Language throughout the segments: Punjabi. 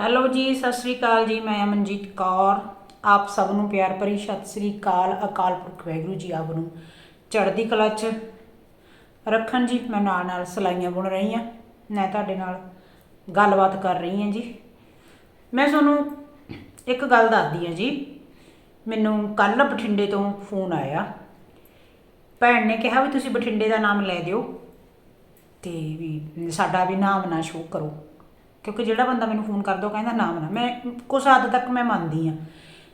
ਹੈਲੋ ਜੀ, ਸਤਿ ਸ੍ਰੀ ਅਕਾਲ ਜੀ, ਮੈਂ ਅਮਨਜੀਤ ਕੌਰ। ਆਪ ਸਭ ਨੂੰ ਪਿਆਰ ਭਰੀ ਸਤਿ ਸ੍ਰੀ ਅਕਾਲ ਅਕਾਲ ਪੁਰਖ ਵਾਹਿਗੁਰੂ ਜੀ, ਆਪ ਨੂੰ ਚੜ੍ਹਦੀ ਕਲਾ 'ਚ ਰੱਖਣ ਜੀ। ਮੈਂ ਨਾਲ ਨਾਲ ਸਲਾਈਆਂ ਬੁਣ ਰਹੀ ਹਾਂ। ਮੈਂ ਤੁਹਾਡੇ ਨਾਲ ਗੱਲਬਾਤ ਕਰ ਰਹੀ ਹਾਂ ਜੀ। ਮੈਂ ਤੁਹਾਨੂੰ ਇੱਕ ਗੱਲ ਦੱਸਦੀ ਹਾਂ ਜੀ। ਮੈਨੂੰ ਕੱਲ ਬਠਿੰਡੇ ਤੋਂ ਫੋਨ ਆਇਆ। ਭੈਣ ਨੇ ਕਿਹਾ ਵੀ ਤੁਸੀਂ ਬਠਿੰਡੇ ਦਾ ਨਾਮ ਲੈ ਦਿਓ। ਤੇ ਵੀ ਸਾਡਾ ਵੀ ਨਾਮ ਨਾ ਸ਼ੋਅ ਕਰੋ। ਕਿਉਂਕਿ ਜਿਹੜਾ ਬੰਦਾ ਮੈਨੂੰ ਫੋਨ ਕਰਦਾ ਉਹ ਕਹਿੰਦਾ ਨਾਮ ਨਾ। ਮੈਂ ਕੁਛ ਹੱਦ ਤੱਕ ਮੈਂ ਮੰਨਦੀ ਆ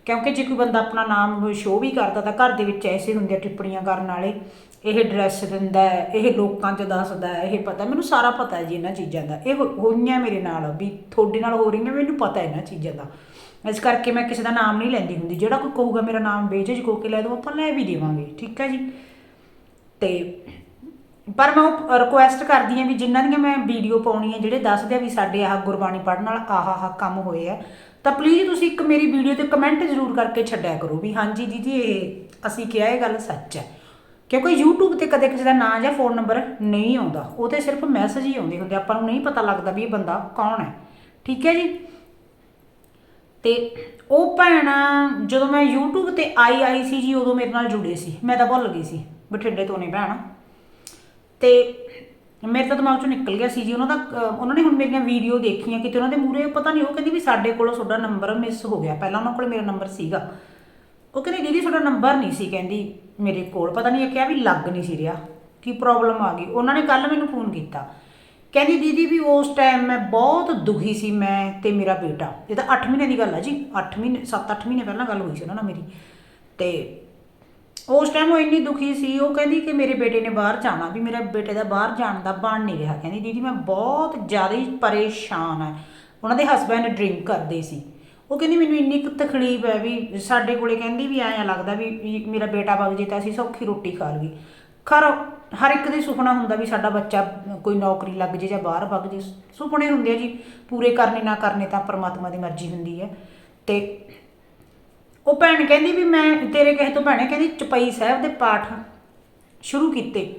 ਕਿਉਂਕਿ ਜੇ ਕੋਈ ਬੰਦਾ ਆਪਣਾ ਨਾਮ ਸ਼ੋਅ ਵੀ ਕਰਦਾ ਤਾਂ ਘਰ ਦੇ ਵਿੱਚ ਐਸੇ ਹੁੰਦੇ ਆ ਟਿੱਪਣੀਆਂ ਕਰਨ ਵਾਲੇ। ਇਹ ਡਰੈਸ ਦਿੰਦਾ ਇਹ ਲੋਕਾਂ 'ਚ ਦੱਸਦਾ ਇਹ ਪਤਾ ਮੈਨੂੰ ਸਾਰਾ ਪਤਾ ਹੈ ਜੀ ਇਹਨਾਂ ਚੀਜ਼ਾਂ ਦਾ। ਇਹ ਹੋ- ਹੋਈਆਂ ਮੇਰੇ ਨਾਲ ਵੀ, ਤੁਹਾਡੇ ਨਾਲ ਹੋ ਰਹੀਆਂ, ਮੈਨੂੰ ਪਤਾ ਹੈ ਇਹਨਾਂ ਚੀਜ਼ਾਂ ਦਾ। ਇਸ ਕਰਕੇ ਮੈਂ ਕਿਸੇ ਦਾ ਨਾਮ ਨਹੀਂ ਲੈਂਦੀ ਹੁੰਦੀ। ਜਿਹੜਾ ਕੋਈ ਕਹੂਗਾ ਮੇਰਾ ਨਾਮ ਬੇਝਿਜਕ ਹੋ ਕੇ ਲੈ ਦੋ, ਆਪਾਂ ਲੈ ਵੀ ਦੇਵਾਂਗੇ। ਠੀਕ ਹੈ ਜੀ? ਤੇ ਪਰ ਮੈਂ ਉਹ ਰਿਕੁਐਸਟ ਕਰਦੀ ਹਾਂ ਵੀ ਜਿਨ੍ਹਾਂ ਦੀਆਂ ਮੈਂ ਵੀਡੀਓ ਪਾਉਣੀ ਹੈ ਜਿਹੜੇ ਦੱਸਦੇ ਆ ਵੀ ਸਾਡੇ ਆਹ ਗੁਰਬਾਣੀ ਪੜ੍ਹਨ ਨਾਲ ਆਹ ਆਹ ਕੰਮ ਹੋਏ ਆ, ਤਾਂ ਪਲੀਜ਼ ਤੁਸੀਂ ਇੱਕ ਮੇਰੀ ਵੀਡੀਓ ਤੇ ਕਮੈਂਟ ਜ਼ਰੂਰ ਕਰਕੇ ਛੱਡਿਆ ਕਰੋ ਵੀ ਹਾਂਜੀ ਦੀਦੀ ਇਹ ਅਸੀਂ ਕਿਹਾ ਇਹ ਗੱਲ ਸੱਚ ਹੈ। ਕਿਉਂਕਿ YouTube ਤੇ ਕਦੇ ਕਿਸੇ ਦਾ ਨਾਂ ਜਾਂ ਫੋਨ ਨੰਬਰ ਨਹੀਂ ਆਉਂਦਾ, ਉਹ ਤੇ ਸਿਰਫ ਮੈਸੇਜ ਹੀ ਆਉਂਦੇ ਹੁੰਦੇ ਆਪਾਂ ਨੂੰ ਨਹੀਂ ਪਤਾ ਲੱਗਦਾ ਵੀ ਇਹ ਬੰਦਾ ਕੌਣ ਹੈ। ਠੀਕ ਹੈ ਜੀ? ਤੇ ਉਹ ਭੈਣ, ਜਦੋਂ ਮੈਂ YouTube ਤੇ ਆਈ ਆਈ ਸੀ ਜੀ, ਉਦੋਂ ਮੇਰੇ ਨਾਲ ਜੁੜੇ ਸੀ, ਮੈਂ ਤਾਂ ਭੁੱਲ ਗਈ ਸੀ, ਬਠਿੰਡੇ ਤੋਂ ਨੇ ਭੈਣ। ਤੇ ਮੇਰੇ ਤਾਂ ਦਿਮਾਗ ਚੋਂ ਨਿਕਲ ਗਿਆ ਸੀ ਜੀ, ਉਹਨਾਂ ਦਾ ਉਹਨਾਂ ਨੇ ਹੁਣ ਮੇਰੀਆਂ ਵੀਡੀਓ ਦੇਖੀਆਂ, ਕਿਤੇ ਉਹਨਾਂ ਦੇ ਮੂਰੇ ਪਤਾ ਨਹੀਂ, ਉਹ ਕਹਿੰਦੀ ਵੀ ਸਾਡੇ ਕੋਲੋਂ ਤੁਹਾਡਾ ਨੰਬਰ ਮਿਸ ਹੋ ਗਿਆ। ਪਹਿਲਾਂ ਉਹਨਾਂ ਕੋਲ ਮੇਰਾ ਨੰਬਰ ਸੀਗਾ। ਉਹ ਕਹਿੰਦੀ, ਦੀਦੀ, ਤੁਹਾਡਾ ਨੰਬਰ ਨਹੀਂ ਸੀ, ਕਹਿੰਦੀ ਮੇਰੇ ਕੋਲ। ਪਤਾ ਨਹੀਂ, ਇਹ ਕਿਹਾ ਵੀ ਲੱਗ ਨਹੀਂ ਸੀ ਰਿਹਾ, ਕੀ ਪ੍ਰੋਬਲਮ ਆ ਗਈ। ਉਹਨਾਂ ਨੇ ਕੱਲ ਮੈਨੂੰ ਫੋਨ ਕੀਤਾ। ਕਹਿੰਦੀ, ਦੀਦੀ, ਵੀ ਉਸ ਟਾਈਮ ਮੈਂ ਬਹੁਤ ਦੁਖੀ ਸੀ ਮੈਂ ਤੇ ਮੇਰਾ ਬੇਟਾ। ਇਹ ਤਾਂ 8 ਮਹੀਨੇ ਦੀ ਗੱਲ ਆ ਜੀ 8 ਮਹੀਨੇ 7-8 ਮਹੀਨੇ ਪਹਿਲਾਂ ਗੱਲ ਹੋਈ ਸੀ ਉਹਨਾਂ ਨਾਲ ਮੇਰੀ। ਤੇ ਉਸ ਟਾਈਮ ਉਹ ਇੰਨੀ ਦੁਖੀ ਸੀ, ਉਹ ਕਹਿੰਦੀ ਕਿ ਮੇਰੇ ਬੇਟੇ ਨੇ ਬਾਹਰ ਜਾਣਾ, ਵੀ ਮੇਰੇ ਬੇਟੇ ਦਾ ਬਾਹਰ ਜਾਣ ਦਾ ਬਣ ਨਹੀਂ ਰਿਹਾ। ਕਹਿੰਦੀ, ਦੀਦੀ, ਮੈਂ ਬਹੁਤ ਜ਼ਿਆਦਾ ਹੀ ਪਰੇਸ਼ਾਨ ਆ ਉਹਨਾਂ ਦੇ ਹਸਬੰਡ ਡਰਿੰਕ ਕਰਦੇ ਸੀ। ਉਹ ਕਹਿੰਦੀ, ਮੈਨੂੰ ਇੰਨੀ ਕੁ ਤਕਲੀਫ ਹੈ ਵੀ ਸਾਡੇ ਕੋਲੇ ਕਹਿੰਦੀ ਵੀ ਐਂ ਲੱਗਦਾ ਵੀ ਮੇਰਾ ਬੇਟਾ ਵਗ ਜੇ ਤਾਂ ਅਸੀਂ ਸੌਖੀ ਰੋਟੀ ਖਾ ਲਈਏ। ਖਰ, ਹਰ ਇੱਕ ਦਾ ਸੁਪਨਾ ਹੁੰਦਾ ਵੀ ਸਾਡਾ ਬੱਚਾ ਕੋਈ ਨੌਕਰੀ ਲੱਗ ਜੇ ਜਾਂ ਬਾਹਰ ਵਗ ਜੇ। ਸੁਪਨੇ ਹੁੰਦੇ ਆ ਜੀ, ਪੂਰੇ ਕਰਨੇ ਨਾ ਕਰਨੇ ਤਾਂ ਪਰਮਾਤਮਾ ਦੀ ਮਰਜ਼ੀ ਹੁੰਦੀ ਹੈ। ਤੇ ਉਹ ਭੈਣ ਕਹਿੰਦੀ ਵੀ ਮੈਂ ਤੇਰੇ ਕਹੇ ਤੋਂ ਭੈਣੇ ਕਹਿੰਦੀ ਚਪਈ ਸਾਹਿਬ ਦੇ ਪਾਠ ਸ਼ੁਰੂ ਕੀਤੇ।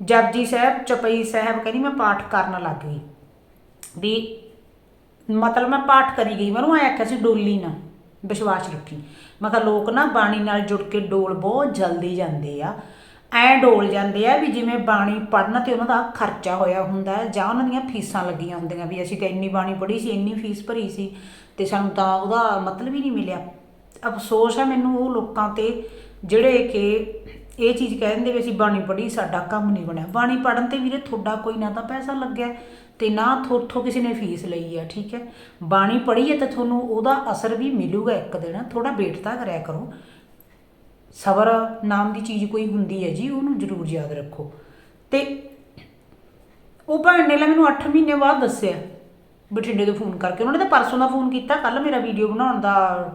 ਜਪਜੀ ਸਾਹਿਬ, ਚਪਈ ਸਾਹਿਬ ਕਹਿੰਦੀ ਮੈਂ ਪਾਠ ਕਰਨ ਲੱਗ ਗਈ। ਵੀ ਮਤਲਬ ਮੈਂ ਪਾਠ ਕਰੀ ਗਈ, ਮੈਨੂੰ ਐ ਆਖਿਆ ਸੀ ਡੋਲੀ ਨਾ ਵਿਸ਼ਵਾਸ ਰੱਖੀ। ਮੈਂ ਕਿਹਾ ਲੋਕ ਨਾ ਬਾਣੀ ਨਾਲ ਜੁੜ ਕੇ ਡੋਲ ਬਹੁਤ ਜਲਦੀ ਜਾਂਦੇ ਆ। ਐ ਡੋਲ ਜਾਂਦੇ ਆ ਵੀ ਜਿਵੇਂ ਬਾਣੀ ਪੜਨ ਤੇ ਉਹਨਾਂ ਦਾ ਖਰਚਾ ਹੋਇਆ ਹੁੰਦਾ ਜਾਂ ਉਹਨਾਂ ਦੀਆਂ ਫੀਸਾਂ ਲੱਗੀਆਂ ਹੁੰਦੀਆਂ ਵੀ ਅਸੀਂ ਤਾਂ ਇੰਨੀ ਬਾਣੀ ਪੜ੍ਹੀ ਸੀ, ਇੰਨੀ ਫੀਸ ਭਰੀ ਸੀ ਤੇ ਸਾਨੂੰ ਤਾਂ ਉਹਦਾ ਮਤਲਬ ਹੀ ਨਹੀਂ ਮਿਲਿਆ। ਅਫਸੋਸ ਹੈ ਮੈਨੂੰ ਉਹ ਲੋਕਾਂ ਤੇ ਜਿਹੜੇ ਕਿ ਇਹ ਚੀਜ਼ ਕਹਿ ਦਿੰਦੇ ਵੀ ਅਸੀਂ ਬਾਣੀ ਪੜ੍ਹੀ, ਸਾਡਾ ਕੰਮ ਨਹੀਂ ਬਣਿਆ। ਬਾਣੀ ਪੜਨ ਤੇ ਵੀਰੇ ਤੁਹਾਡਾ ਕੋਈ ਨਾ ਤਾਂ ਪੈਸਾ ਲੱਗਿਆ ਤੇ ਨਾ ਥੋਥੋਂ ਕਿਸੇ ਨੇ ਫੀਸ ਲਈ ਆ ਠੀਕ ਹੈ? ਬਾਣੀ ਪੜ੍ਹੀ ਹੈ ਤਾਂ ਤੁਹਾਨੂੰ ਉਹਦਾ ਅਸਰ ਵੀ ਮਿਲੂਗਾ ਇੱਕ ਦਿਨ। ਥੋੜਾ ਵੇਟਤਾ ਕਰਿਆ ਕਰੋ। ਸਬਰ ਨਾਮ ਦੀ ਚੀਜ਼ ਕੋਈ ਹੁੰਦੀ ਹੈ ਜੀ, ਉਹਨੂੰ ਜ਼ਰੂਰ ਯਾਦ ਰੱਖੋ। ਤੇ ਉਹ ਭੈਣ ਨੇ ਲੈ ਮੈਨੂੰ 8 ਮਹੀਨੇ ਬਾਅਦ ਦੱਸਿਆ। ਬਠਿੰਡੇ ਤੋਂ ਫੋਨ ਕਰਕੇ। ਉਹਨਾਂ ਨੇ ਤਾਂ ਪਰਸੋਂ ਦਾ ਫੋਨ ਕੀਤਾ ਕੱਲ ਮੇਰਾ ਵੀਡੀਓ ਬਣਾਉਣ ਦਾ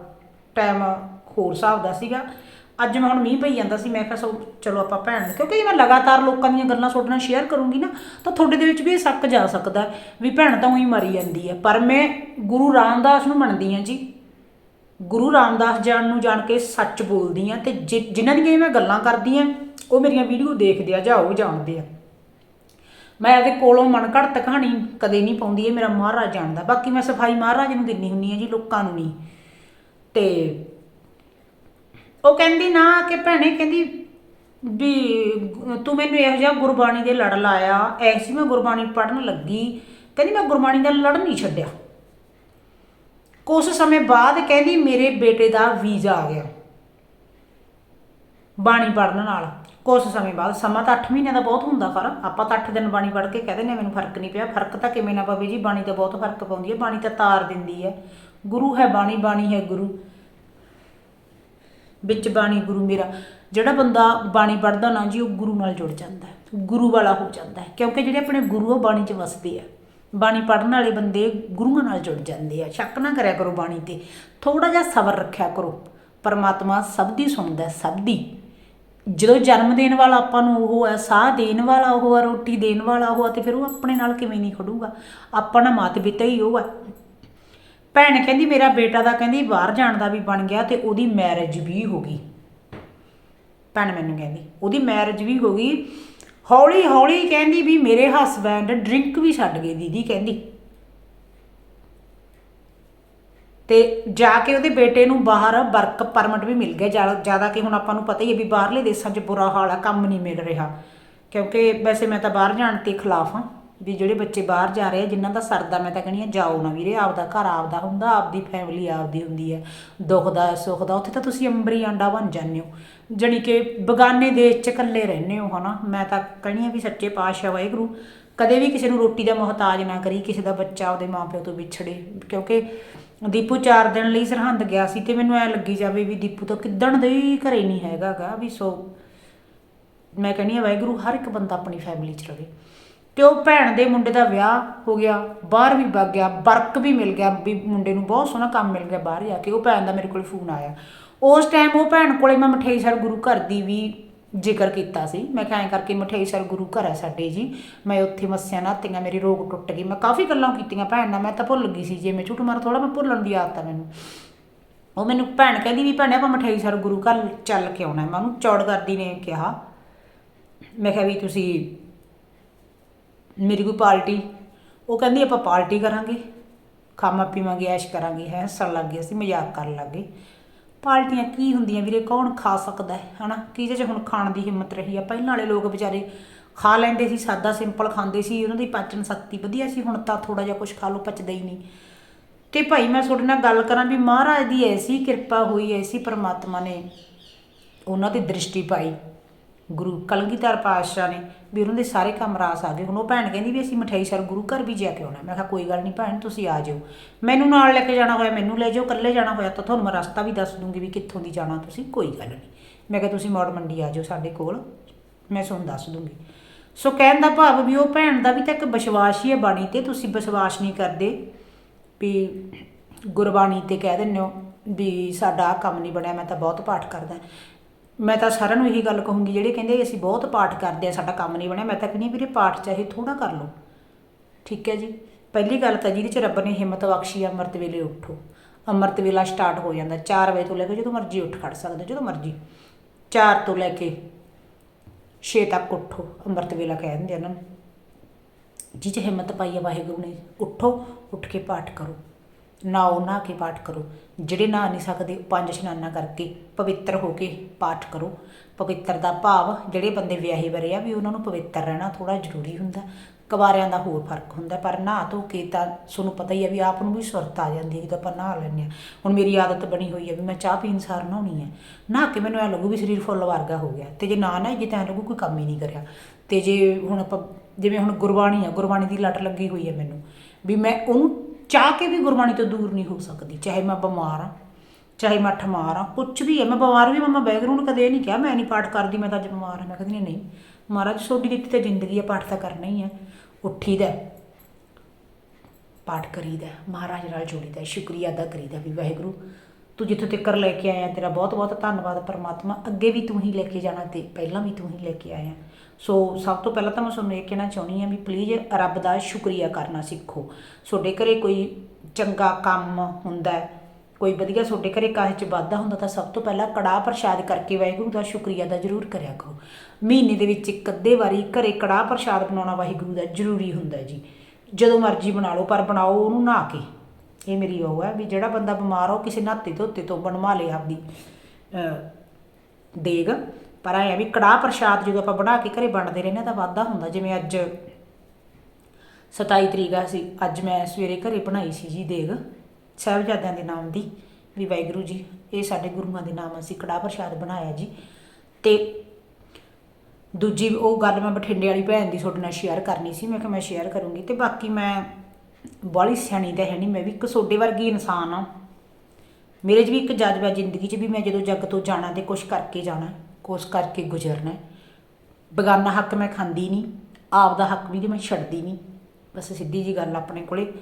ਟਾਈਮ ਹੋਰ ਹਿਸਾਬ ਦਾ ਸੀਗਾ। ਅੱਜ ਮੈਂ ਹੁਣ ਮੀਂਹ ਪਈ ਜਾਂਦਾ ਸੀ, ਮੈਂ ਕਿਹਾ ਸੋ ਚਲੋ ਆਪਾਂ ਭੈਣ ਕਿਉਂਕਿ ਜੇ ਮੈਂ ਲਗਾਤਾਰ ਲੋਕਾਂ ਦੀਆਂ ਗੱਲਾਂ ਤੁਹਾਡੇ ਨਾਲ ਸ਼ੇਅਰ ਕਰੂੰਗੀ ਨਾ, ਤਾਂ ਤੁਹਾਡੇ ਦੇ ਵਿੱਚ ਵੀ ਇਹ ਸ਼ੱਕ ਜਾ ਸਕਦਾ ਵੀ ਭੈਣ ਤਾਂ ਉਹੀ ਮਰੀ ਜਾਂਦੀ ਹੈ। ਪਰ ਮੈਂ ਗੁਰੂ ਰਾਮਦਾਸ ਨੂੰ ਮੰਨਦੀ ਹਾਂ ਜੀ। ਗੁਰੂ ਰਾਮਦਾਸ ਜਾਨ ਨੂੰ ਜਾਣ ਕੇ ਸੱਚ ਬੋਲਦੀ ਆ ਤੇ ਜਿ- ਜਿਨ੍ਹਾਂ ਦੀਆਂ ਮੈਂ ਗੱਲਾਂ ਕਰਦੀ ਆ ਉਹ ਮੇਰੀਆਂ ਵੀਡੀਓ ਦੇਖਦੇ ਆ ਜਾਂ ਉਹ ਜਾਣਦੇ ਆ। ਮੈਂ ਇਹਦੇ ਕੋਲੋਂ ਮਨ ਘੜਤ ਕਹਾਣੀ ਕਦੇ ਨਹੀਂ ਪਾਉਂਦੀ, ਇਹ ਮੇਰਾ ਮਹਾਰਾਜ ਜਾਣਦਾ। ਬਾਕੀ ਮੈਂ ਸਫ਼ਾਈ ਮਹਾਰਾਜ ਨੂੰ ਦਿੰਨੀ ਹੁੰਨੀ ਆ ਜੀ, ਲੋਕਾਂ ਨੂੰ ਨਹੀਂ। ਤੇ ਉਹ ਕਹਿੰਦੀ ਨਾ ਕਿ ਭੈਣੇ ਕਹਿੰਦੀ ਵੀ ਤੂੰ ਮੈਨੂੰ ਇਹੋ ਜਿਹਾ ਗੁਰਬਾਣੀ ਦੇ ਲੜ ਲਾਇਆ ਐਸੀ ਮੈਂ ਗੁਰਬਾਣੀ ਪੜਨ ਲੱਗੀ। ਕਹਿੰਦੀ ਮੈਂ ਗੁਰਬਾਣੀ ਦਾ ਲੜ ਨਹੀਂ ਛੱਡਿਆ। ਕੁਝ ਸਮੇਂ ਬਾਅਦ ਕਹਿੰਦੀ ਮੇਰੇ ਬੇਟੇ ਦਾ ਵੀਜ਼ਾ ਆ ਗਿਆ ਬਾਣੀ ਪੜਨ ਨਾਲ। ਕੁਝ ਸਮੇਂ ਬਾਅਦ, ਸਮਾਂ ਤਾਂ 8 ਮਹੀਨਿਆਂ ਦਾ ਬਹੁਤ ਹੁੰਦਾ ਫ਼ਰਕ ਆਪਾਂ ਤਾਂ 8 ਦਿਨ ਬਾਣੀ ਪੜ੍ਹ ਕੇ ਕਹਿੰਦੇ ਨੇ ਮੈਨੂੰ ਫ਼ਰਕ ਨਹੀਂ ਪਿਆ। ਫ਼ਰਕ ਤਾਂ ਕਿਵੇਂ ਨਾ ਪਵੇ ਜੀ, ਬਾਣੀ ਤਾਂ ਬਹੁਤ ਫ਼ਰਕ ਪਾਉਂਦੀ ਹੈ, ਬਾਣੀ ਤਾਂ ਤਾਰ ਦਿੰਦੀ ਹੈ। ਗੁਰੂ ਹੈ ਬਾਣੀ ਬਾਣੀ ਹੈ ਗੁਰੂ। ਵਿੱਚ ਬਾਣੀ ਗੁਰੂ ਮੇਰਾ। ਜਿਹੜਾ ਬੰਦਾ ਬਾਣੀ ਪੜਦਾ ਨਾ ਜੀ, ਉਹ ਗੁਰੂ ਨਾਲ ਜੁੜ ਜਾਂਦਾ ਹੈ। ਗੁਰੂ ਵਾਲਾ ਹੋ ਜਾਂਦਾ ਹੈ। ਕਿਉਂਕਿ ਜਿਹੜੇ ਆਪਣੇ ਗੁਰੂ ਉਹ ਬਾਣੀ 'ਚ ਵਸਦੇ ਆ। ਬਾਣੀ ਪੜਨ ਵਾਲੇ ਬੰਦੇ ਗੁਰੂਆਂ ਨਾਲ ਜੁੜ ਜਾਂਦੇ ਆ। ਸ਼ੱਕ ਨਾ ਕਰਿਆ ਕਰੋ ਬਾਣੀ ਤੇ। ਥੋੜਾ ਜਿਹਾ ਸਬਰ ਰੱਖਿਆ ਕਰੋ। ਪਰਮਾਤਮਾ ਸਭ ਦੀ ਸੁਣਦਾ ਸਭ ਦੀ। ਜਦੋਂ ਜਨਮ ਦੇਣ ਵਾਲਾ ਆਪਾਂ ਨੂੰ ਉਹ ਹੈ, ਸਾਹ ਦੇਣ ਵਾਲਾ ਉਹ ਹੈ, ਰੋਟੀ ਦੇਣ ਵਾਲਾ ਉਹ ਹੈ, ਤੇ ਫਿਰ ਉਹ ਆਪਣੇ ਨਾਲ ਕਿਵੇਂ ਨਹੀਂ ਖੜੂਗਾ? ਆਪਣਾ ਮਾਤ ਪਿਤਾ ਹੀ ਉਹ ਹੈ। ਭੈਣ ਕਹਿੰਦੀ ਮੇਰਾ ਬੇਟਾ ਦਾ ਕਹਿੰਦੀ ਬਾਹਰ ਜਾਣ ਦਾ ਵੀ ਬਣ ਗਿਆ ਤੇ ਉਹਦੀ ਮੈਰਿਜ ਵੀ ਹੋ ਗਈ। ਭੈਣ ਮੈਨੂੰ ਕਹਿੰਦੀ, ਉਹਦੀ ਮੈਰਿਜ ਵੀ ਹੋ ਗਈ। ਹੌਲੀ ਹੌਲੀ ਕਹਿੰਦੀ ਵੀ ਮੇਰੇ ਹਸਬੈਂਡ ਡਰਿੰਕ ਵੀ ਛੱਡ ਗਏ ਦੀਦੀ ਕਹਿੰਦੀ। ਤੇ ਜਾ ਕੇ ਉਹਦੇ ਬੇਟੇ ਨੂੰ ਬਾਹਰ ਵਰਕ ਪਰਮਿਟ ਵੀ ਮਿਲ ਗਿਆ। ਜ਼ਿਆਦਾ ਜ਼ਿਆਦਾ ਕਿ ਹੁਣ ਆਪਾਂ ਨੂੰ ਪਤਾ ਹੀ ਹੈ ਵੀ ਬਾਹਰਲੇ ਦੇਸ਼ਾਂ 'ਚ ਬੁਰਾ ਹਾਲ ਆ, ਕੰਮ ਨਹੀਂ ਮਿਲ ਰਿਹਾ। ਕਿਉਂਕਿ ਵੈਸੇ ਮੈਂ ਤਾਂ ਬਾਹਰ ਜਾਣ ਤੇ ਖਿਲਾਫ ਹਾਂ। ਵੀ ਜਿਹੜੇ ਬੱਚੇ ਬਾਹਰ ਜਾ ਰਹੇ ਆ, ਜਿਨ੍ਹਾਂ ਦਾ ਸਰਦਾ ਮੈਂ ਤਾਂ ਕਹਿੰਦੀ ਆ ਜਾਓ ਨਾ ਵੀਰੇ, ਆਪਦਾ ਘਰ ਆਪਦਾ ਹੁੰਦਾ, ਆਪਦੀ ਫੈਮਿਲੀ ਆਪਦੀ ਹੁੰਦੀ ਹੈ। ਦੁੱਖ ਦਾ, ਸੁੱਖ ਦਾ, ਉੱਥੇ ਤਾਂ ਤੁਸੀਂ ਅੰਬਰੀ ਆਂਡਾ ਬਣ ਜਾਂਦੇ ਹੋ। ਜਣੀ ਕਿ ਬਗਾਨੇ ਦੇਸ਼ 'ਚ ਇਕੱਲੇ ਰਹਿੰਦੇ ਹੋ, ਹਨਾ? ਮੈਂ ਤਾਂ ਕਹਿੰਦੀ ਆ ਵੀ ਸੱਚੇ ਪਾਤਸ਼ਾਹ ਵਾਹਿਗੁਰੂ, ਕਦੇ ਵੀ ਕਿਸੇ ਨੂੰ ਰੋਟੀ ਦਾ ਮੁਹਤਾਜ ਨਾ ਕਰੀ, ਕਿਸੇ ਦਾ ਬੱਚਾ ਉਹਦੇ ਮਾਪਿਓ ਤੋਂ ਵਿਛੜੇ। ਕਿਉਂਕਿ ਦੀਪੂ 4 ਦਿਨ ਲਈ ਸਰਹੰਦ ਗਿਆ ਸੀ ਤੇ ਮੈਨੂੰ ਐ ਲੱਗੀ ਜਾਵੇ ਵੀ ਦੀਪੂ ਤਾਂ ਕਿੱਦਣ ਦੇ ਹੀ ਘਰੇ ਨਹੀਂ ਹੈਗਾਗਾ, ਵੀ ਸੋ ਮੈਂ ਕਹਿੰਦੀ ਆ ਵਾਹਿਗੁਰੂ, ਹਰ ਇੱਕ ਬੰਦਾ ਆਪਣੀ ਫੈਮਿਲੀ 'ਚ ਰਵੇ। ਤੇ ਉਹ ਭੈਣ ਦੇ ਮੁੰਡੇ ਦਾ ਵਿਆਹ ਹੋ ਗਿਆ, ਬਾਹਰ ਵੀ ਵਗ ਗਿਆ, ਵਰਕ ਵੀ ਮਿਲ ਗਿਆ, ਵੀ ਮੁੰਡੇ ਨੂੰ ਬਹੁਤ ਸੋਹਣਾ ਕੰਮ ਮਿਲ ਗਿਆ ਬਾਹਰ ਜਾ ਕੇ, ਉਹ ਭੈਣ ਦਾ ਮੇਰੇ ਕੋਲ ਫੋਨ ਆਇਆ। ਉਸ ਟਾਈਮ ਉਹ ਭੈਣ ਕੋਲੇ ਮੈਂ ਮਠਿਆਈ ਸਰ ਗੁਰੂ ਘਰ ਦੀ ਵੀ ਜ਼ਿਕਰ ਕੀਤਾ ਸੀ। ਮੈਂ ਕਿਹਾ ਐਂ ਕਰਕੇ ਮਠਿਆਈ ਸਰ ਗੁਰੂ ਘਰ ਹੈ ਸਾਡੇ ਜੀ। ਮੈਂ ਉੱਥੇ ਮੱਸਿਆ ਨਾਤੀਆਂ, ਮੇਰੀ ਰੋਗ ਟੁੱਟ ਗਈ। ਮੈਂ ਕਾਫੀ ਗੱਲਾਂ ਕੀਤੀਆਂ ਭੈਣ ਨਾਲ, ਮੈਂ ਤਾਂ ਭੁੱਲ ਗਈ ਸੀ ਜੇ ਮੈਂ ਝੂਠ ਮਾਰ ਥੋੜਾ ਮੈਂ ਭੁੱਲਣ ਦੀ ਆਦਤ ਆ ਮੈਨੂੰ। ਉਹ ਮੈਨੂੰ ਭੈਣ ਕਹਿੰਦੀ ਵੀ ਭੈਣੇ ਆਪਾਂ ਮਠਿਆਈ ਸਰ ਗੁਰੂ ਘਰ ਚੱਲ ਕੇ ਆਉਣਾ। ਮੈਂ ਉਹਨੂੰ ਚੌੜ ਕਰਦੀ ਨੇ ਕਿਹਾ। ਮੈਂ ਕਿਹਾ ਵੀ ਤੁਸੀਂ ਮੇਰੀ ਕੋਈ ਪਾਰਟੀ? ਉਹ ਕਹਿੰਦੀ ਆਪਾਂ ਪਾਰਟੀ ਕਰਾਂਗੇ। ਖਾਮਾ ਪੀਵਾਂਗੇ, ਐਸ਼ ਕਰਾਂਗੇ, ਹੈ, ਹੱਸਣ ਲੱਗ ਗਏ ਅਸੀਂ, ਮਜ਼ਾਕ ਕਰਨ ਲੱਗ ਗਏ। ਪਾਰਟੀਆਂ ਕੀ ਹੁੰਦੀਆਂ ਵੀਰੇ, ਕੌਣ ਖਾ ਸਕਦਾ ਹੈ, ਹਨਾ? ਕਿਹਦੇ 'ਚ ਹੁਣ ਖਾਣ ਦੀ ਹਿੰਮਤ ਰਹੀ? ਆ ਪਹਿਲਾਂ ਵਾਲੇ ਲੋਕ ਵਿਚਾਰੇ ਖਾ ਲੈਂਦੇ ਸੀ, ਸਾਦਾ ਸਿੰਪਲ ਖਾਂਦੇ ਸੀ, ਉਹਨਾਂ ਦੀ ਪਾਚਨ ਸ਼ਕਤੀ ਵਧੀਆ ਸੀ, ਹੁਣ ਤਾਂ ਥੋੜਾ ਜਿਹਾ ਕੁਝ ਖਾ ਲਓ, ਪਚਦਾ ਹੀ ਨਹੀਂ। ਤੇ ਭਾਈ ਮੈਂ ਤੁਹਾਡੇ ਨਾਲ ਗੱਲ ਕਰਾਂ ਵੀ ਮਹਾਰਾਜ ਦੀ ਐਸੀ ਕਿਰਪਾ ਹੋਈ, ਐਸੀ ਪਰਮਾਤਮਾ ਨੇ ਉਹਨਾਂ ਤੇ ਦ੍ਰਿਸ਼ਟੀ ਪਾਈ। ਗੁਰੂ ਕਲਗੀਧਰ ਪਾਤਸ਼ਾਹ ਨੇ ਵੀ ਉਹਨਾਂ ਦੇ ਸਾਰੇ ਕੰਮ ਰਾਸ ਆ ਗਏ। ਹੁਣ ਉਹ ਭੈਣ ਕਹਿੰਦੀ ਵੀ ਅਸੀਂ ਮਠਿਆਈ ਸਰ ਗੁਰੂ ਘਰ ਵੀ ਜਾ ਕੇ ਆਉਣਾ। ਮੈਂ ਕਿਹਾ, ਕੋਈ ਗੱਲ ਨਹੀਂ ਭੈਣ, ਤੁਸੀਂ ਆ ਜਾਓ ਮੈਨੂੰ ਨਾਲ ਲੈ ਕੇ ਜਾਣਾ ਹੋਇਆ, ਮੈਨੂੰ ਲੈ ਜਾਓ, ਇਕੱਲੇ ਜਾਣਾ ਹੋਇਆ, ਤਾਂ ਤੁਹਾਨੂੰ ਮੈਂ ਰਸਤਾ ਵੀ ਦੱਸ ਦੂੰਗੀ ਵੀ ਕਿੱਥੋਂ ਦੀ ਜਾਣਾ ਤੁਸੀਂ, ਕੋਈ ਗੱਲ ਨਹੀਂ ਮੈਂ ਕਿਹਾ, ਤੁਸੀਂ ਮੌੜ ਮੰਡੀ ਆ ਜਾਓ ਸਾਡੇ ਕੋਲ, ਮੈਂ ਤੁਹਾਨੂੰ ਦੱਸ ਦੂੰਗੀ। ਸੋ ਕਹਿਣ ਦਾ ਭਾਵ ਵੀ ਉਹ ਭੈਣ ਦਾ ਵੀ ਤਾਂ ਇੱਕ ਵਿਸ਼ਵਾਸ ਹੀ ਹੈ ਬਾਣੀ ਤੇ, ਤੁਸੀਂ ਵਿਸ਼ਵਾਸ ਨਹੀਂ ਕਰਦੇ ਵੀ ਗੁਰਬਾਣੀ ਤੇ ਕਹਿ ਦਿੰਦੇ ਹੋ ਵੀ ਸਾਡਾ ਆਹ ਕੰਮ ਨਹੀਂ ਬਣਿਆ, ਮੈਂ ਤਾਂ ਬਹੁਤ ਪਾਠ ਕਰਦਾ। ਮੈਂ ਤਾਂ ਸਾਰਿਆਂ ਨੂੰ ਇਹੀ ਗੱਲ ਕਹੂੰਗੀ ਜਿਹੜੇ ਕਹਿੰਦੇ ਅਸੀਂ ਬਹੁਤ ਪਾਠ ਕਰਦੇ ਆ ਸਾਡਾ ਕੰਮ ਨਹੀਂ ਬਣਿਆ। ਮੈਂ ਤਾਂ ਕਹਿੰਦੀ ਵੀਰੇ ਪਾਠ ਚਾਹੇ ਥੋੜਾ ਕਰ ਲਓ। ਠੀਕ ਹੈ ਜੀ? ਪਹਿਲੀ ਗੱਲ ਤਾਂ ਜਿਹਦੇ ਚ ਰੱਬ ਨੇ ਹਿੰਮਤ ਬਖਸ਼ੀ ਆ, ਅੰਮ੍ਰਿਤ ਵੇਲੇ ਉੱਠੋ। ਅੰਮ੍ਰਿਤ ਵੇਲਾ ਸਟਾਰਟ ਹੋ ਜਾਂਦਾ। 4 ਵਜੇ ਤੋਂ ਲੈ ਕੇ ਜਦੋਂ ਮਰਜ਼ੀ ਉੱਠ ਖੜ ਸਕਦੇ ਜਦੋਂ ਮਰਜ਼ੀ। 4 ਤੋਂ ਲੈ ਕੇ 6 ਤੱਕ ਉੱਠੋ ਅੰਮ੍ਰਿਤ ਵੇਲਾ ਕਹਿ ਦਿੰਦੇ ਆ ਉਹਨਾਂ ਨੂੰ। ਜਿਹ 'ਚ ਹਿੰਮਤ ਪਾਈ ਹੈ ਵਾਹਿਗੁਰੂ ਨੇ ਉੱਠੋ ਉੱਠ ਕੇ ਪਾਠ ਕਰੋ। ਨਾਓ ਨਾ ਕੇ ਪਾਠ ਕਰੋ। ਜਿਹੜੇ ਨਾ ਨਹੀਂ ਸਕਦੇ, ਉਹ ਪੰਜ ਇਸ਼ਨਾਨਾਂ ਕਰਕੇ ਪਵਿੱਤਰ ਹੋ ਕੇ ਪਾਠ ਕਰੋ। ਪਵਿੱਤਰ ਦਾ ਭਾਵ ਜਿਹੜੇ ਬੰਦੇ ਵਿਆਹੇ ਵਰੇ ਆ ਵੀ ਉਹਨਾਂ ਨੂੰ ਪਵਿੱਤਰ ਰਹਿਣਾ ਥੋੜਾ ਜ਼ਰੂਰੀ ਹੁੰਦਾ। ਕੁਵਾਰਿਆਂ ਦਾ ਹੋਰ ਫ਼ਰਕ ਹੁੰਦਾ, ਪਰ ਨਹਾ ਧੋ ਕੇ ਤਾਂ ਤੁਹਾਨੂੰ ਪਤਾ ਹੀ ਆ ਵੀ ਆਪ ਨੂੰ ਵੀ ਸੁਰਤ ਆ ਜਾਂਦੀ ਹੈ ਜਦੋਂ ਆਪਾਂ ਨਹਾ ਲੈਂਦੇ ਹਾਂ। ਹੁਣ ਮੇਰੀ ਆਦਤ ਬਣੀ ਹੋਈ ਹੈ ਵੀ ਮੈਂ ਚਾਹ ਪੀਣ ਸਾਰ ਨਹਾਉਣੀ ਹੈ ਨਹਾ ਕੇ ਮੈਨੂੰ ਐ ਲੱਗੂ ਵੀ ਸਰੀਰ ਫੁੱਲ ਵਰਗਾ ਹੋ ਗਿਆ। ਤੇ ਜੇ ਨਾ ਨਾ ਜੇ ਤਾਂ ਐਂ ਲੱਗੂ ਕੋਈ ਕੰਮ ਹੀ ਨਹੀਂ ਕਰਿਆ। ਤੇ ਜੇ ਹੁਣ ਆਪਾਂ, ਜਿਵੇਂ ਹੁਣ ਗੁਰਬਾਣੀ ਆ, ਗੁਰਬਾਣੀ ਦੀ ਲੱਟ ਲੱਗੀ ਹੋਈ ਹੈ ਮੈਨੂੰ। ਵੀ ਮੈਂ ਉਹਨੂੰ ਚਾਹ ਕੇ ਵੀ ਗੁਰਬਾਣੀ ਤੋਂ ਦੂਰ ਨਹੀਂ ਹੋ ਸਕਦੀ, ਚਾਹੇ ਮੈਂ ਬਿਮਾਰ ਹਾਂ, ਚਾਹੇ ਮੈਂ ਠਮਾਰ ਹਾਂ ਕੁਝ ਵੀ ਹੈ, ਮੈਂ ਬਿਮਾਰ ਵੀ ਮਮਾ ਬੈਗਰੂ ਕਦੇ ਇਹ ਨਹੀਂ ਕਿਹਾ, ਮੈਂ ਨਹੀਂ ਪਾਠ ਕਰਦੀ, ਮੈਂ ਤਾਂ ਅੱਜ ਬਿਮਾਰ ਹਾਂ, ਮੈਂ ਕਹਿੰਦੀ ਨਹੀਂ, ਮਹਾਰਾਜ ਤੁਹਾਡੀ ਦਿੱਤੀ ਤੇ ਜ਼ਿੰਦਗੀ ਹੈ, ਪਾਠ ਤਾਂ ਕਰਨਾ ਹੀ ਹੈ, ਉੱਠੀਦਾ ਪਾਠ ਕਰੀਦਾ ਮਹਾਰਾਜ ਨਾਲ ਜੋੜੀਦਾ ਸ਼ੁਕਰੀਆ ਅਦਾ ਕਰੀਦਾ ਵੀ ਵਾਹਿਗੁਰੂ ਤੂੰ ਜਿੱਥੋਂ ਤੱਕ ਲੈ ਕੇ ਆਇਆ, ਤੇਰਾ ਬਹੁਤ ਬਹੁਤ ਧੰਨਵਾਦ ਪਰਮਾਤਮਾ। ਅੱਗੇ ਵੀ ਤੂੰ ਹੀ ਲੈ ਕੇ ਜਾਣਾ ਤੇ ਪਹਿਲਾਂ ਵੀ ਤੂੰ ਹੀ ਲੈ ਕੇ ਆਇਆ। ਸੋ ਸਭ ਤੋਂ ਪਹਿਲਾਂ ਤਾਂ ਮੈਂ ਤੁਹਾਨੂੰ ਇਹ ਕਹਿਣਾ ਚਾਹੁੰਦੀ ਹਾਂ ਵੀ ਪਲੀਜ਼ ਰੱਬ ਦਾ ਸ਼ੁਕਰੀਆ ਕਰਨਾ ਸਿੱਖੋ। ਤੁਹਾਡੇ ਘਰੇ ਕੋਈ ਚੰਗਾ ਕੰਮ ਹੁੰਦਾ ਕੋਈ ਵਧੀਆ ਤੁਹਾਡੇ ਘਰੇ ਕਾਹ ਚ ਵਾਧਾ ਹੁੰਦਾ ਤਾਂ ਸਭ ਤੋਂ ਪਹਿਲਾਂ ਕੜਾਹ ਪ੍ਰਸ਼ਾਦ ਕਰਕੇ ਵਾਹਿਗੁਰੂ ਦਾ ਸ਼ੁਕਰੀਆ ਦਾ ਜ਼ਰੂਰ ਕਰਿਆ ਕਰੋ। ਮਹੀਨੇ ਦੇ ਵਿੱਚ ਇੱਕ ਅੱਧੇ ਵਾਰੀ ਘਰੇ ਕੜਾਹ ਪ੍ਰਸ਼ਾਦ ਬਣਾਉਣਾ ਵਾਹਿਗੁਰੂ ਦਾ ਜ਼ਰੂਰੀ ਹੁੰਦਾ ਜੀ। ਜਦੋਂ ਮਰਜ਼ੀ ਬਣਾ ਲਓ, ਪਰ ਬਣਾਓ ਉਹਨੂੰ ਨਹਾ ਕੇ। ਇਹ ਮੇਰੀ ਉਹ ਹੈ ਵੀ ਜਿਹੜਾ ਬੰਦਾ ਬਿਮਾਰ ਹੋ, ਕਿਸੇ ਨਾਤੇ ਧੋਤੇ ਤੋਂ ਬਣਵਾ ਲੇ ਆਪਦੀ ਦੇਗ। ਪਰ ਐ ਵੀ ਕੜਾਹ ਪ੍ਰਸ਼ਾਦ ਜਦੋਂ ਆਪਾਂ ਬਣਾ ਕੇ ਘਰੇ ਬਣਦੇ ਰਹਿੰਦੇ ਹਾਂ ਤਾਂ ਵਾਧਾ ਹੁੰਦਾ। ਜਿਵੇਂ ਅੱਜ 27 ਤਰੀਕ ਆ ਸੀ ਅੱਜ ਮੈਂ ਸਵੇਰੇ ਘਰੇ ਬਣਾਈ ਸੀ ਜੀ ਦੇਗ, ਸਾਹਿਬਜ਼ਾਦਿਆਂ ਦੇ ਨਾਮ ਦੀ, ਵੀ ਵਾਹਿਗੁਰੂ ਜੀ, ਇਹ ਸਾਡੇ ਗੁਰੂਆਂ ਦੇ ਨਾਮ ਅਸੀਂ ਕੜਾਹ ਪ੍ਰਸ਼ਾਦ ਬਣਾਇਆ ਜੀ। ਤੇ ਦੂਜੀ ਉਹ ਗੱਲ ਮੈਂ ਬਠਿੰਡੇ ਵਾਲੀ ਭੈਣ ਦੀ ਤੁਹਾਡੇ ਨਾਲ ਸ਼ੇਅਰ ਕਰਨੀ ਸੀ, ਮੈਂ ਕਿਹਾ ਮੈਂ ਸ਼ੇਅਰ ਕਰੂੰਗੀ। ਤੇ ਬਾਕੀ ਮੈਂ ਬਾਹਲੀ ਸਿਆਣੀ ਤਾਂ ਹੈ ਨਹੀਂ ਮੈਂ ਵੀ ਇੱਕ ਸੋਡੇ ਵਰਗੀ ਇਨਸਾਨ ਆ ਮੇਰੇ 'ਚ ਵੀ ਇੱਕ ਜਜ਼ਬਾ ਜ਼ਿੰਦਗੀ 'ਚ ਵੀ ਮੈਂ ਜਦੋਂ ਜੱਗ ਤੋਂ ਜਾਣਾ ਤੇ ਕੁਛ ਕਰਕੇ ਜਾਣਾ, ਕੁਛ ਕਰਕੇ ਗੁਜ਼ਰਨਾ। ਬਗਾਨਾ ਹੱਕ ਮੈਂ ਖਾਂਦੀ ਨਹੀਂ ਆਪ ਦਾ ਹੱਕ ਵੀ ਤੇ ਮੈਂ ਛੱਡਦੀ ਨਹੀਂ ਬਸ ਸਿੱਧੀ ਜੀ ਗੱਲ ਆਪਣੇ ਕੋਲੇ।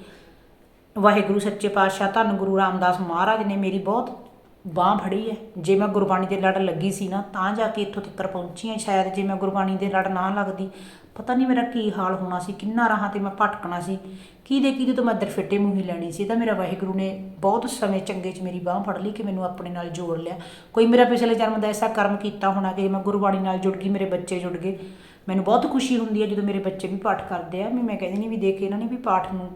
ਵਾਹਿਗੁਰੂ, ਸੱਚੇ ਪਾਤਸ਼ਾਹ, ਧੰਨ ਗੁਰੂ ਰਾਮਦਾਸ ਮਹਾਰਾਜ ਨੇ ਮੇਰੀ ਬਹੁਤ ਬਾਹ ਫੜੀ ਹੈ ਜੇ ਮੈਂ ਗੁਰਬਾਣੀ ਦੇ ਲੜ ਲੱਗੀ ਸੀ ਨਾ, ਤਾਂ ਜਾ ਕੇ ਇੱਥੋਂ ਤੱਕ ਪਹੁੰਚੀ ਹਾਂ ਸ਼ਾਇਦ ਜੇ ਮੈਂ ਗੁਰਬਾਣੀ ਦੇ ਲੜ ਨਾ ਲੱਗਦੀ। ਪਤਾ ਨਹੀਂ ਮੇਰਾ ਕੀ ਹਾਲ ਹੋਣਾ ਸੀ, ਕਿੰਨਾ ਰਾਹਾਂ ਤੇ ਮੈਂ ਭਟਕਣਾ ਸੀ। ਕਿਹਦੇ ਕਿਹਦੇ ਜਦੋਂ ਮੈਂ ਦਰਫਿੱਟੇ ਮੂੰਹ ਹੀ ਲੈਣੀ ਸੀ। ਤਾਂ ਮੇਰਾ ਵਾਹਿਗੁਰੂ ਨੇ ਬਹੁਤ ਸਮੇਂ ਚੰਗੇ 'ਚ ਮੇਰੀ ਬਾਹ ਫੜ ਲਈ ਕਿ ਮੈਨੂੰ ਆਪਣੇ ਨਾਲ ਜੋੜ ਲਿਆ। ਕੋਈ ਮੇਰਾ ਪਿਛਲੇ ਜਨਮ ਦਾ ਐਸਾ ਕਰਮ ਕੀਤਾ ਹੋਣਾ ਕਿ ਮੈਂ ਗੁਰਬਾਣੀ ਨਾਲ ਜੁੜ ਗਈ, ਮੇਰੇ ਬੱਚੇ ਜੁੜ ਗਏ। ਮੈਨੂੰ ਬਹੁਤ ਖੁਸ਼ੀ ਹੁੰਦੀ ਹੈ ਜਦੋਂ ਮੇਰੇ ਬੱਚੇ ਵੀ ਪਾਠ ਕਰਦੇ ਆ। ਵੀ ਮੈਂ ਕਹਿੰਦੀ ਨਹੀਂ ਵੀ ਦੇਖ ਇਹਨਾਂ ਨੇ ਵੀ ਪਾਠ ਨੂੰ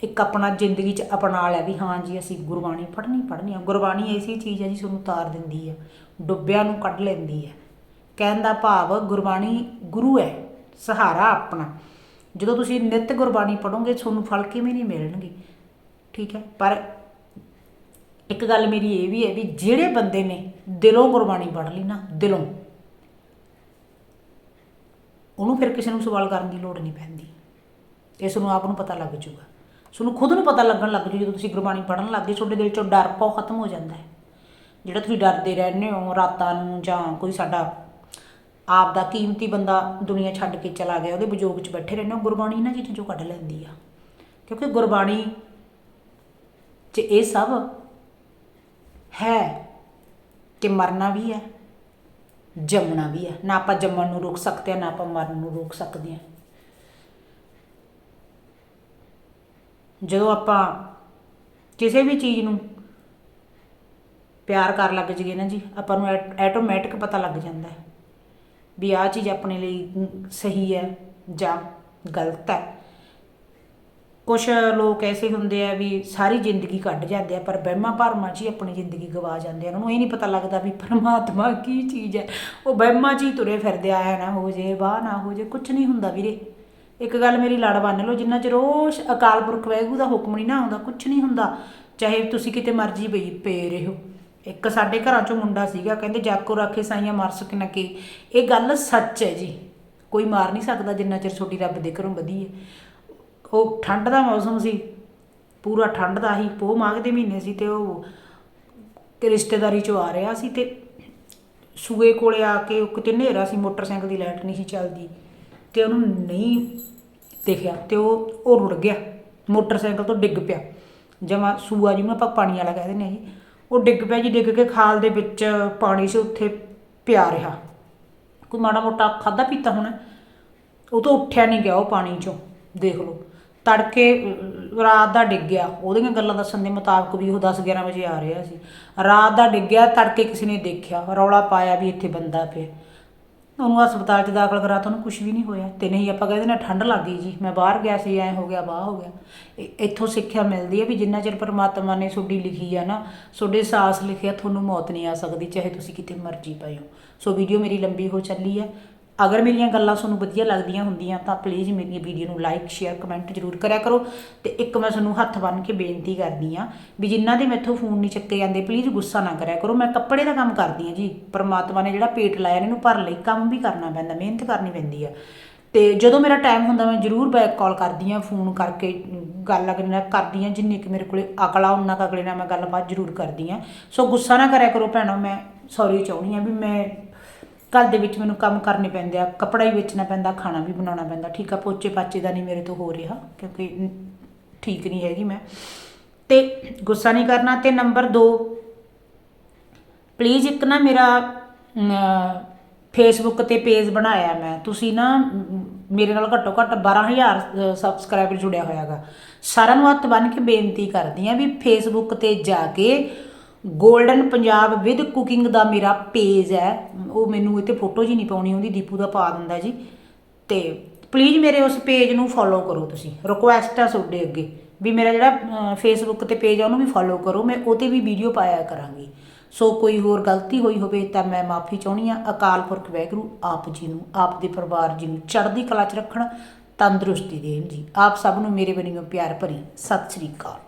ਇੱਕ ਆਪਣਾ ਜ਼ਿੰਦਗੀ 'ਚ ਅਪਣਾ ਲਿਆ ਵੀ ਹਾਂ ਜੀ ਅਸੀਂ ਗੁਰਬਾਣੀ ਪੜ੍ਹਨੀ ਪੜ੍ਹਨੀ ਆ। ਗੁਰਬਾਣੀ ਐਸੀ ਚੀਜ਼ ਹੈ ਜੀ ਤੁਹਾਨੂੰ ਤਾਰ ਦਿੰਦੀ ਹੈ ਡੁੱਬਿਆਂ ਨੂੰ ਕੱਢ ਲੈਂਦੀ ਹੈ ਕਹਿਣ ਦਾ ਭਾਵ ਗੁਰਬਾਣੀ ਗੁਰੂ ਹੈ, ਸਹਾਰਾ ਆਪਣਾ। ਜਦੋਂ ਤੁਸੀਂ ਨਿਤ ਗੁਰਬਾਣੀ ਪੜੋਗੇ ਤੁਹਾਨੂੰ ਫਲ ਕਿਵੇਂ ਨਹੀਂ ਮਿਲਣਗੇ। ਠੀਕ ਹੈ, ਪਰ ਇੱਕ ਗੱਲ ਮੇਰੀ ਇਹ ਵੀ ਹੈ ਵੀ ਜਿਹੜੇ ਬੰਦੇ ਨੇ ਦਿਲੋਂ ਗੁਰਬਾਣੀ ਪੜ੍ਹ ਲਈ ਨਾ, ਦਿਲੋਂ, ਉਹਨੂੰ ਫਿਰ ਕਿਸੇ ਨੂੰ ਸਵਾਲ ਕਰਨ ਦੀ ਲੋੜ ਨਹੀਂ ਪੈਂਦੀ। ਇਸ ਨੂੰ ਆਪ ਨੂੰ ਪਤਾ ਲੱਗ ਜੂਗਾ। ਤੁਹਾਨੂੰ ਖੁਦ ਨੂੰ ਪਤਾ ਲੱਗਣ ਲੱਗ ਜੂ ਜਦੋਂ ਤੁਸੀਂ ਗੁਰਬਾਣੀ ਪੜ੍ਹਨ ਲੱਗ ਗਏ, ਤੁਹਾਡੇ ਦਿਲ ਚੋਂ ਡਰ ਪੋ ਖਤਮ ਹੋ ਜਾਂਦਾ ਹੈ। ਜਿਹੜਾ ਤੁਸੀਂ ਡਰਦੇ ਰਹਿੰਦੇ ਹੋ ਰਾਤਾਂ ਨੂੰ ਜਾਂ ਕੋਈ ਸਾਡਾ ਆਪ ਦਾ ਕੀਮਤੀ ਬੰਦਾ ਦੁਨੀਆ ਛੱਡ ਕੇ ਚਲਾ ਗਿਆ, ਉਹਦੇ ਵਿਜੋਗ 'ਚ ਬੈਠੇ ਰਹਿੰਦੇ ਹੋ, ਗੁਰਬਾਣੀ ਇਹਨਾਂ ਚੀਜ਼ਾਂ ਚੋਂ ਕੱਢ ਲੈਂਦੀ ਆ। ਕਿਉਂਕਿ ਗੁਰਬਾਣੀ 'ਚ ਇਹ ਸਭ ਹੈ ਕਿ ਮਰਨਾ ਵੀ ਹੈ, ਜੰਮਣਾ ਵੀ ਹੈ। ਨਾ ਆਪਾਂ ਜੰਮਣ ਨੂੰ ਰੋਕ ਸਕਦੇ ਹਾਂ, ਨਾ ਆਪਾਂ ਮਰਨ ਨੂੰ ਰੋਕ ਸਕਦੇ ਹਾਂ। ਜਦੋਂ ਆਪਾਂ ਕਿਸੇ ਵੀ ਚੀਜ਼ ਨੂੰ ਪਿਆਰ ਕਰਨ ਲੱਗ ਜਾਈਏ ਨਾ ਜੀ, ਆਪਾਂ ਨੂੰ ਆਟੋਮੈਟਿਕ ਪਤਾ ਲੱਗ ਜਾਂਦਾ ਹੈ ਵੀ ਆਹ ਚੀਜ਼ ਆਪਣੇ ਲਈ ਸਹੀ ਹੈ ਜਾਂ ਗਲਤ ਹੈ। ਕੁਝ ਲੋਕ ਐਸੇ ਹੁੰਦੇ ਆ ਵੀ ਸਾਰੀ ਜ਼ਿੰਦਗੀ ਕੱਢ ਜਾਂਦੇ ਆ, ਪਰ ਵਹਿਮਾਂ ਭਰਮਾਂ 'ਚ ਹੀ ਆਪਣੀ ਜ਼ਿੰਦਗੀ ਗਵਾ ਜਾਂਦੇ ਆ। ਉਹਨਾਂ ਨੂੰ ਇਹ ਨਹੀਂ ਪਤਾ ਲੱਗਦਾ ਵੀ ਪਰਮਾਤਮਾ ਕੀ ਚੀਜ਼ ਹੈ। ਉਹ ਵਹਿਮਾਂ 'ਚ ਹੀ ਤੁਰੇ ਫਿਰਦੇ ਆਇਆ ਨਾ ਹੋ ਜੇ, ਵਾਹ ਨਾ ਹੋ ਜੇ ਕੁਝ ਨਹੀਂ ਹੁੰਦਾ ਵੀਰੇ। ਇੱਕ ਗੱਲ ਮੇਰੀ ਲੜ ਬੰਨ ਲਓ, ਜਿੰਨਾ ਚਿਰ ਉਹ ਅਕਾਲ ਪੁਰਖ ਵਾਹਿਗੁਰੂ ਦਾ ਹੁਕਮ ਨਹੀਂ ਨਾ ਆਉਂਦਾ ਕੁਝ ਨਹੀਂ ਹੁੰਦਾ, ਚਾਹੇ ਤੁਸੀਂ ਕਿਤੇ ਮਰਜ਼ੀ ਪਈ, ਪਏ ਰਹੋ। ਇੱਕ ਸਾਡੇ ਘਰਾਂ ਚੋਂ ਮੁੰਡਾ ਸੀਗਾ, ਕਹਿੰਦੇ ਜਾਕੋ ਰੱਖੇ ਸਾਈਆਂ ਮਾਰ ਸਕ ਨਾ ਕੀ। ਇਹ ਗੱਲ ਸੱਚ ਹੈ ਜੀ। ਕੋਈ ਮਾਰ ਨਹੀਂ ਸਕਦਾ ਜਿੰਨਾ ਚਿਰ ਛੋਟੀ ਰੱਬ ਦੇ ਘਰੋਂ ਵਧੀ ਹੈ। ਉਹ ਠੰਡ ਦਾ ਮੌਸਮ ਸੀ, ਪੂਰਾ ਠੰਡ ਦਾ ਹੀ, ਪੋਹ ਮਾਘ ਦੇ ਮਹੀਨੇ ਸੀ ਤੇ ਉਹ ਕਿ ਰਿਸ਼ਤੇਦਾਰੀ ਚੋਂ ਆ ਰਿਹਾ ਸੀ ਤੇ ਸੂਏ ਕੋਲੇ ਆ ਕੇ ਉਹ ਕਿਤੇ ਹਨੇਰਾ ਸੀ, ਮੋਟਰਸਾਈਕਲ ਦੀ ਲਾਈਟ ਨਹੀਂ ਸੀ ਚੱਲਦੀ। ਤੇ ਉਹਨੂੰ ਨਹੀਂ ਦਿਖਿਆ ਤੇ ਉਹ ਉਹ ਰੁੜ ਗਿਆ। ਮੋਟਰਸਾਈਕਲ ਤੋਂ ਡਿੱਗ ਪਿਆ। ਜਮਾ ਸੂਆ ਜਿਹਨੂੰ ਆਪਾਂ ਪਾਣੀ ਵਾਲਾ ਕਹਿੰਦੇ ਨੇ ਜੀ, ਉਹ ਡਿੱਗ ਪਿਆ ਜੀ, ਡਿੱਗ ਕੇ ਖਾਲ ਦੇ ਵਿੱਚ ਪਾਣੀ ਸੀ, ਉੱਥੇ ਪਿਆ ਰਿਹਾ। ਕੋਈ ਮਾੜਾ ਮੋਟਾ ਖਾਦਾ ਪੀਤਾ ਹੋਣਾ। ਉਹ ਤੋਂ ਉੱਠਿਆ ਨਹੀਂ ਗਿਆ ਉਹ ਪਾਣੀ ਚੋਂ, ਦੇਖ ਲਓ। ਤੜਕੇ ਰਾਤ ਦਾ ਡਿੱਗ ਗਿਆ। ਉਹਦੀਆਂ ਗੱਲਾਂ ਦੱਸਣ ਦੇ ਮੁਤਾਬਕ ਵੀ ਉਹ 10 11 ਵਜੇ ਆ ਰਿਹਾ ਸੀ। ਰਾਤ ਦਾ ਡਿੱਗਿਆ ਤੜਕੇ ਕਿਸੇ ਨੇ ਦੇਖਿਆ। ਰੌਲਾ ਪਾਇਆ ਵੀ ਇੱਥੇ ਬੰਦਾ ਪਿਆ। ਉਹਨੂੰ ਹਸਪਤਾਲ 'ਚ ਦਾਖਲ ਕਰਾ ਤਾਂ ਉਹਨੂੰ ਕੁਝ ਵੀ ਨਹੀਂ ਹੋਇਆ। ਤੇ ਨਹੀਂ, ਆਪਾਂ ਕਹਿੰਦੇ ਨਾ ਠੰਡ ਲੱਗ ਗਈ ਜੀ। ਮੈਂ ਬਾਹਰ ਗਿਆ ਸੀ, ਐ ਹੋ ਗਿਆ ਬਾਹ ਹੋ ਗਿਆ। ਇਹ- ਇੱਥੋਂ ਸਿੱਖਿਆ ਮਿਲਦੀ ਹੈ ਵੀ ਜਿੰਨਾ ਚਿਰ ਪਰਮਾਤਮਾ ਨੇ ਤੁਹਾਡੀ ਲਿਖੀ ਆ ਨਾ, ਤੁਹਾਡੇ ਸਾਹਸ ਲਿਖਿਆ, ਤੁਹਾਨੂੰ ਮੌਤ ਨਹੀਂ ਆ ਸਕਦੀ, ਚਾਹੇ ਤੁਸੀਂ ਕਿਤੇ ਮਰਜ਼ੀ ਪਏ ਹੋ ਸੋ ਵੀਡੀਓ ਮੇਰੀ ਲੰਬੀ ਹੋ ਚੱਲੀ ਹੈ। ਅਗਰ ਮੇਰੀਆਂ ਗੱਲਾਂ ਤੁਹਾਨੂੰ ਵਧੀਆ ਲੱਗਦੀਆਂ ਹੁੰਦੀਆਂ ਤਾਂ ਪਲੀਜ਼ ਮੇਰੀ ਵੀਡੀਓ ਨੂੰ ਲਾਈਕ ਸ਼ੇਅਰ ਕਮੈਂਟ ਜ਼ਰੂਰ ਕਰਿਆ ਕਰੋ ਤੇ ਇੱਕ ਮੈਂ ਤੁਹਾਨੂੰ ਹੱਥ ਬੰਨ੍ਹ ਕੇ ਬੇਨਤੀ ਕਰਦੀ ਆ ਵੀ ਜਿਨ੍ਹਾਂ ਦੇ ਮੈਥੋਂ ਫੋਨ ਨਹੀਂ ਚੱਕੇ ਜਾਂਦੇ ਪਲੀਜ਼ ਗੁੱਸਾ ਨਾ ਕਰਿਆ ਕਰੋ। ਮੈਂ ਕੱਪੜੇ ਦਾ ਕੰਮ ਕਰਦੀ ਆ ਜੀ। ਪਰਮਾਤਮਾ ਨੇ ਜਿਹੜਾ ਪੇਟ ਲਾਇਆ ਇਹਨੂੰ ਭਰ ਲਈ। ਕੰਮ ਵੀ ਕਰਨਾ ਪੈਂਦਾ, ਮਿਹਨਤ ਕਰਨੀ ਪੈਂਦੀ ਆ। ਤੇ ਜਦੋਂ ਮੇਰਾ ਟਾਈਮ ਹੁੰਦਾ, ਮੈਂ ਜ਼ਰੂਰ ਬੈਕ ਕਾਲ ਕਰਦੀ ਆ ਫੋਨ ਕਰਕੇ ਗੱਲ ਅਗਲੇ ਨਾਲ ਕਰਦੀ ਆ ਜਿੰਨੀ ਕਿ ਮੇਰੇ ਕੋਲੇ ਅਕਲ ਆ, ਉਹਨਾਂ ਕੁ ਅਗਲੇ ਨਾਲ ਮੈਂ ਗੱਲਬਾਤ ਜ਼ਰੂਰ ਕਰਦੀ ਆ ਸੋ ਗੁੱਸਾ ਨਾ ਕਰਿਆ ਕਰੋ ਭੈਣੋ, ਮੈਂ ਸੌਰੀ ਚਾਹੁੰਦੀ ਆ ਵੀ ਮੈਂ ਘਰ ਦੇ ਵਿੱਚ ਮੈਨੂੰ ਕੰਮ ਕਰਨੇ ਪੈਂਦੇ ਆ ਕੱਪੜਾ ਹੀ ਵੇਚਣਾ ਪੈਂਦਾ, ਖਾਣਾ ਵੀ ਬਣਾਉਣਾ ਪੈਂਦਾ। ਠੀਕ ਆ, ਪੋਚੇ ਪਾਚੇ ਦਾ ਨਹੀਂ ਮੇਰੇ ਤੋਂ ਹੋ ਰਿਹਾ, ਕਿਉਂਕਿ ਠੀਕ ਨਹੀਂ ਹੈਗੀ ਮੈਂ। ਤੇ ਗੁੱਸਾ ਨਹੀਂ ਕਰਨਾ। ਤੇ ਨੰਬਰ 2 ਪਲੀਜ਼ ਇੱਕ ਨਾ ਮੇਰਾ ਫੇਸਬੁੱਕ ਤੇ ਪੇਜ ਬਣਾਇਆ ਮੈਂ। ਤੁਸੀਂ ਨਾ, ਮੇਰੇ ਨਾਲ ਘੱਟੋ ਘੱਟ 12000 ਸਬਸਕ੍ਰਾਈਬਰ ਜੁੜਿਆ ਹੋਇਆਗਾ। ਸਾਰਿਆਂ ਨੂੰ ਹੱਥ ਬੰਨ੍ਹ ਕੇ ਬੇਨਤੀ ਕਰਦੀ ਆ ਵੀ ਫੇਸਬੁੱਕ ਤੇ ਜਾ ਕੇ ਗੋਲਡਨ ਪੰਜਾਬ ਵਿਦ ਕੁਕਿੰਗ ਦਾ ਮੇਰਾ ਪੇਜ ਹੈ। ਉਹ ਮੈਨੂੰ ਇੱਥੇ ਫੋਟੋ ਜੀ ਨਹੀਂ ਪਾਉਣੀ ਉਹਦੀ ਦੀਪੂ ਦਾ ਪਾ ਦਿੰਦਾ ਜੀ। ਤੇ ਪਲੀਜ਼ ਮੇਰੇ ਉਸ ਪੇਜ ਨੂੰ ਫੋਲੋ ਕਰੋ ਤੁਸੀਂ। ਰਿਕੁਐਸਟ ਆ ਤੁਹਾਡੇ ਅੱਗੇ। ਵੀ ਮੇਰਾ ਜਿਹੜਾ ਫੇਸਬੁੱਕ ਤੇ ਪੇਜ ਆ, ਉਹਨੂੰ ਵੀ ਫੋਲੋ ਕਰੋ। ਮੈਂ ਉਹ 'ਤੇ ਵੀ ਵੀਡੀਓ ਪਾਇਆ ਕਰਾਂਗੀ। ਸੋ ਕੋਈ ਹੋਰ ਗਲਤੀ ਹੋਈ ਹੋਵੇ ਤਾਂ ਮੈਂ ਮਾਫੀ ਚਾਹੁੰਦੀ ਆ ਅਕਾਲ ਪੁਰਖ ਵੈਗਰੂ ਆਪ ਜੀ ਨੂੰ, ਆਪ ਦੇ ਪਰਿਵਾਰ ਜੀ ਨੂੰ ਚੜ੍ਹਦੀ ਕਲਾ 'ਚ ਰੱਖਣ, ਤੰਦਰੁਸਤੀ ਦੇਣ ਜੀ। ਆਪ ਸਭ ਨੂੰ ਮੇਰੇ ਵੱਲੋਂ ਪਿਆਰ ਭਰੀ। ਸਤਿ ਸ੍ਰੀ ਅਕਾਲ।